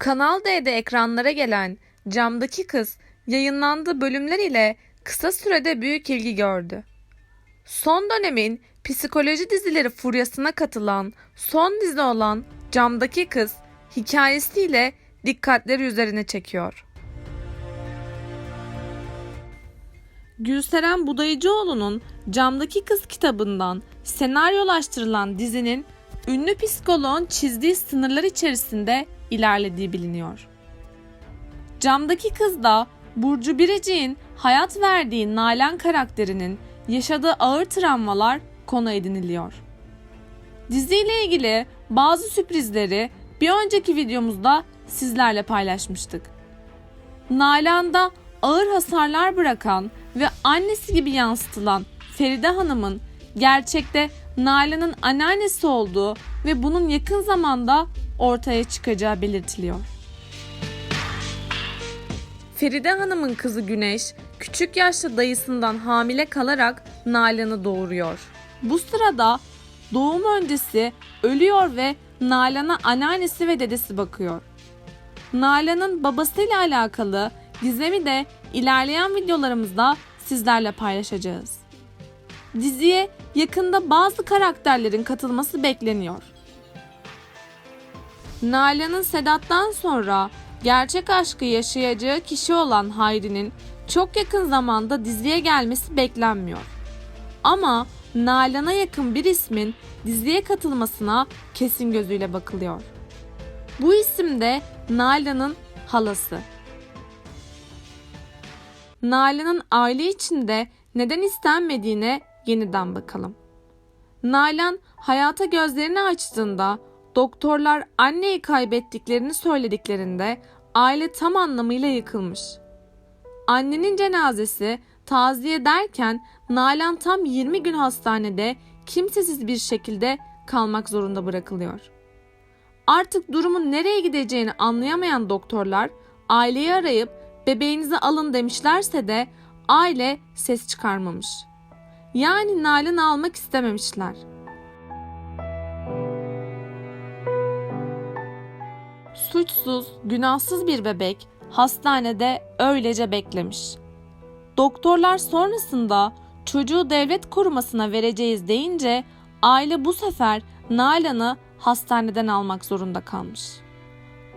Kanal D'de ekranlara gelen Camdaki Kız yayınlandığı bölümler ile kısa sürede büyük ilgi gördü. Son dönemin psikoloji dizileri furyasına katılan son dizi olan Camdaki Kız hikayesiyle dikkatleri üzerine çekiyor. Gülseren Budayıcıoğlu'nun Camdaki Kız kitabından senaryolaştırılan dizinin ünlü psikoloğun çizdiği sınırlar içerisinde ilerlediği biliniyor. Camdaki Kız da Burcu Biricik'in hayat verdiği Nalan karakterinin yaşadığı ağır travmalar konu ediniliyor. Diziyle ilgili bazı sürprizleri bir önceki videomuzda sizlerle paylaşmıştık. Nalan'da ağır hasarlar bırakan ve annesi gibi yansıtılan Feride Hanım'ın gerçekte Nalan'ın anneannesi olduğu ve bunun yakın zamanda ortaya çıkacağı belirtiliyor. Feride Hanım'ın kızı Güneş, küçük yaşta dayısından hamile kalarak Nalan'ı doğuruyor. Bu sırada doğum öncesi ölüyor ve Nalan'a anneannesi ve dedesi bakıyor. Nalan'ın babasıyla alakalı gizemi de ilerleyen videolarımızda sizlerle paylaşacağız. Diziye yakında bazı karakterlerin katılması bekleniyor. Nalan'ın Sedat'tan sonra gerçek aşkı yaşayacağı kişi olan Hayri'nin çok yakın zamanda diziye gelmesi beklenmiyor. Ama Nalan'a yakın bir ismin diziye katılmasına kesin gözüyle bakılıyor. Bu isim de Nalan'ın halası. Nalan'ın aile içinde neden istenmediğine yeniden bakalım. Nalan hayata gözlerini açtığında doktorlar anneyi kaybettiklerini söylediklerinde aile tam anlamıyla yıkılmış. Annenin cenazesi taziye derken Nalan tam 20 gün hastanede kimsesiz bir şekilde kalmak zorunda bırakılıyor. Artık durumun nereye gideceğini anlayamayan doktorlar aileyi arayıp bebeğinizi alın demişlerse de aile ses çıkarmamış. Yani Nalan'ı almak istememişler. Suçsuz, günahsız bir bebek hastanede öylece beklemiş. Doktorlar sonrasında çocuğu devlet korumasına vereceğiz deyince aile bu sefer Nalan'ı hastaneden almak zorunda kalmış.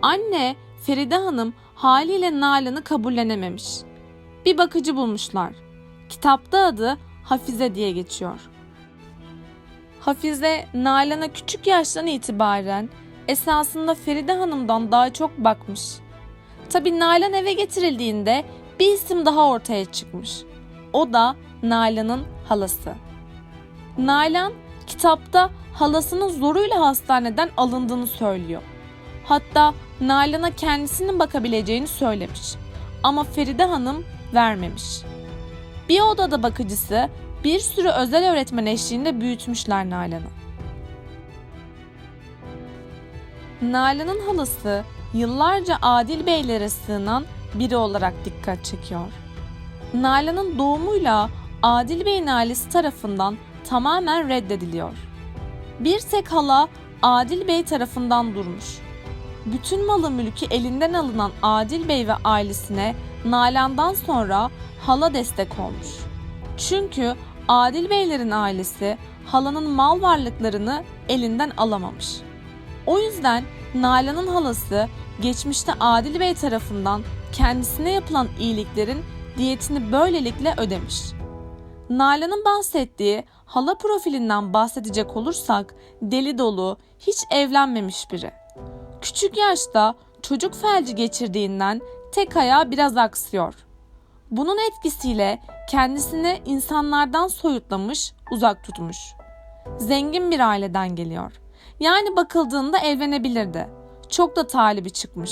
Anne Feride Hanım haliyle Nalan'ı kabullenememiş. Bir bakıcı bulmuşlar. Kitapta adı Hafize diye geçiyor. Hafize Nalan'a küçük yaştan itibaren esasında Feride Hanım'dan daha çok bakmış. Tabi Nalan eve getirildiğinde bir isim daha ortaya çıkmış. O da Nalan'ın halası. Nalan kitapta halasının zoruyla hastaneden alındığını söylüyor. Hatta Nalan'a kendisinin bakabileceğini söylemiş. Ama Feride Hanım vermemiş. Bir odada bakıcısı bir sürü özel öğretmen eşliğinde büyütmüşler Nalan'ı. Nalan'ın halası yıllarca Adil Beylere sığınan biri olarak dikkat çekiyor. Nalan'ın doğumuyla Adil Bey'in ailesi tarafından tamamen reddediliyor. Bir tek hala Adil Bey tarafından durmuş. Bütün malı mülkü elinden alınan Adil Bey ve ailesine Nalan'dan sonra hala destek olmuş. Çünkü Adil Beylerin ailesi halanın mal varlıklarını elinden alamamış. O yüzden Nalan'ın halası geçmişte Adil Bey tarafından kendisine yapılan iyiliklerin diyetini böylelikle ödemiş. Nalan'ın bahsettiği hala profilinden bahsedecek olursak deli dolu, hiç evlenmemiş biri. Küçük yaşta çocuk felci geçirdiğinden tek ayağı biraz aksıyor. Bunun etkisiyle kendisini insanlardan soyutlamış, uzak tutmuş. Zengin bir aileden geliyor. Yani bakıldığında evlenebilirdi. Çok da talibi çıkmış.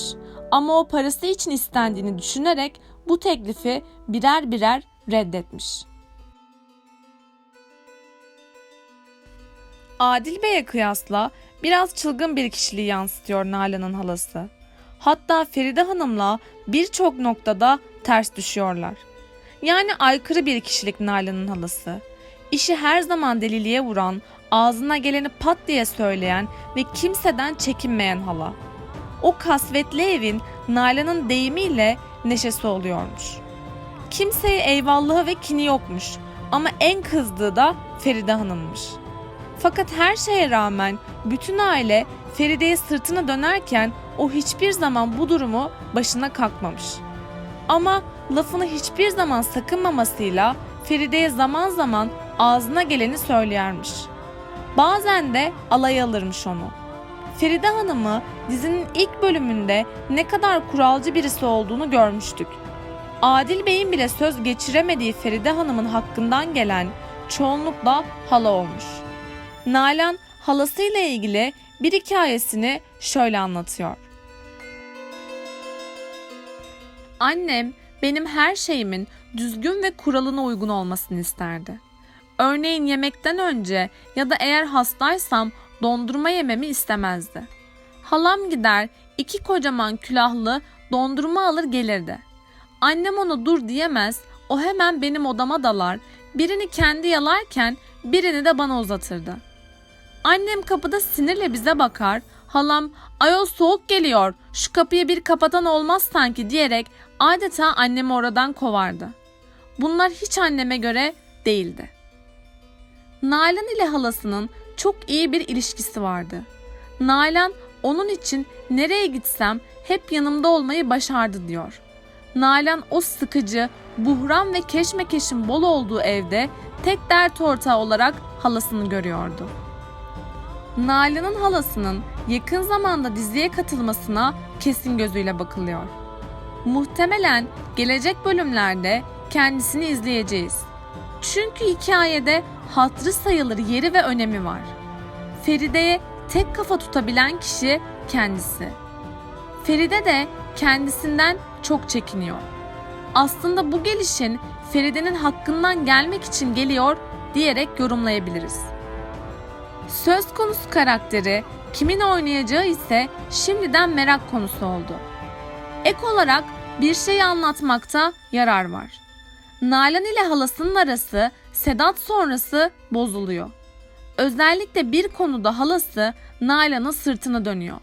Ama o parası için istendiğini düşünerek bu teklifi birer birer reddetmiş. Adil Bey'e kıyasla biraz çılgın bir kişiliği yansıtıyor Nalan'ın halası. Hatta Feride Hanım'la birçok noktada ters düşüyorlar. Yani aykırı bir kişilik Nalan'ın halası. İşi her zaman deliliğe vuran, ağzına geleni pat diye söyleyen ve kimseden çekinmeyen hala. o kasvetli evin Nalan'ın deyimiyle neşesi oluyormuş. Kimseye eyvallahı ve kini yokmuş ama en kızdığı da Feride Hanım'mış. Fakat her şeye rağmen bütün aile Feride'ye sırtına dönerken o hiçbir zaman bu durumu başına kalkmamış. Ama lafını hiçbir zaman sakınmamasıyla Feride'ye zaman zaman ağzına geleni söyleyermiş. Bazen de alay alırmış onu. Feride Hanım'ı dizinin ilk bölümünde ne kadar kuralcı birisi olduğunu görmüştük. Adil Bey'in bile söz geçiremediği Feride Hanım'ın hakkından gelen çoğunlukla hala olmuş. Nalan halasıyla ilgili bir hikayesini şöyle anlatıyor. Annem benim her şeyimin düzgün ve kuralına uygun olmasını isterdi. Örneğin yemekten önce ya da eğer hastaysam dondurma yememi istemezdi. Halam gider iki kocaman külahlı dondurma alır gelirdi. Annem ona dur diyemez, o hemen benim odama dalar, birini kendi yalarken birini de bana uzatırdı. Annem kapıda sinirle bize bakar, halam ayol soğuk geliyor, şu kapıyı bir kapatan olmaz sanki diyerek adeta annemi oradan kovardı. Bunlar hiç anneme göre değildi. Nalan ile halasının çok iyi bir ilişkisi vardı. Nalan onun için nereye gitsem hep yanımda olmayı başardı diyor. Nalan o sıkıcı, buhran ve keşmekeşin bol olduğu evde tek dert ortağı olarak halasını görüyordu. Nalan'ın halasının yakın zamanda diziye katılmasına kesin gözüyle bakılıyor. Muhtemelen gelecek bölümlerde kendisini izleyeceğiz. Çünkü hikayede hatırı sayılır yeri ve önemi var. Feride'ye tek kafa tutabilen kişi kendisi. Feride de kendisinden çok çekiniyor. Aslında bu gelişin Feride'nin hakkından gelmek için geliyor diyerek yorumlayabiliriz. Söz konusu karakteri kimin oynayacağı ise şimdiden merak konusu oldu. Ek olarak bir şeyi anlatmakta yarar var. Nalan ile halasının arası Sedat sonrası bozuluyor. Özellikle bir konuda halası Nalan'ın sırtına dönüyor.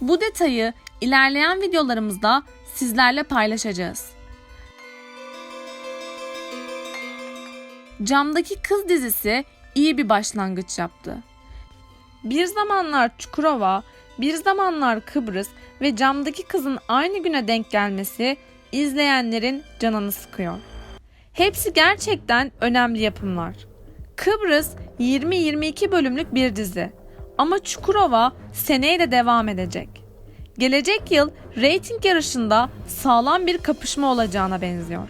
Bu detayı ilerleyen videolarımızda sizlerle paylaşacağız. Camdaki Kız dizisi iyi bir başlangıç yaptı. Bir zamanlar Çukurova, bir zamanlar Kıbrıs ve camdaki kızın aynı güne denk gelmesi izleyenlerin canını sıkıyor. Hepsi gerçekten önemli yapımlar. Kıbrıs 20-22 bölümlük bir dizi ama Çukurova seneye de devam edecek. Gelecek yıl reyting yarışında sağlam bir kapışma olacağına benziyor.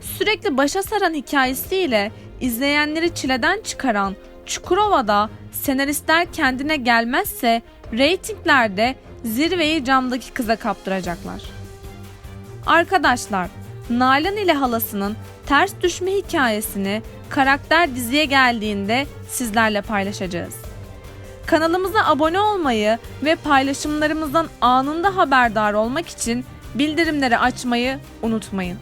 Sürekli başa saran hikayesiyle izleyenleri çileden çıkaran Çukurova'da senaristler kendine gelmezse reytinglerde zirveyi camdaki kıza kaptıracaklar. Arkadaşlar, Nalan ile halasının ters düşme hikayesini karakter diziye geldiğinde sizlerle paylaşacağız. Kanalımıza abone olmayı ve paylaşımlarımızdan anında haberdar olmak için bildirimleri açmayı unutmayın.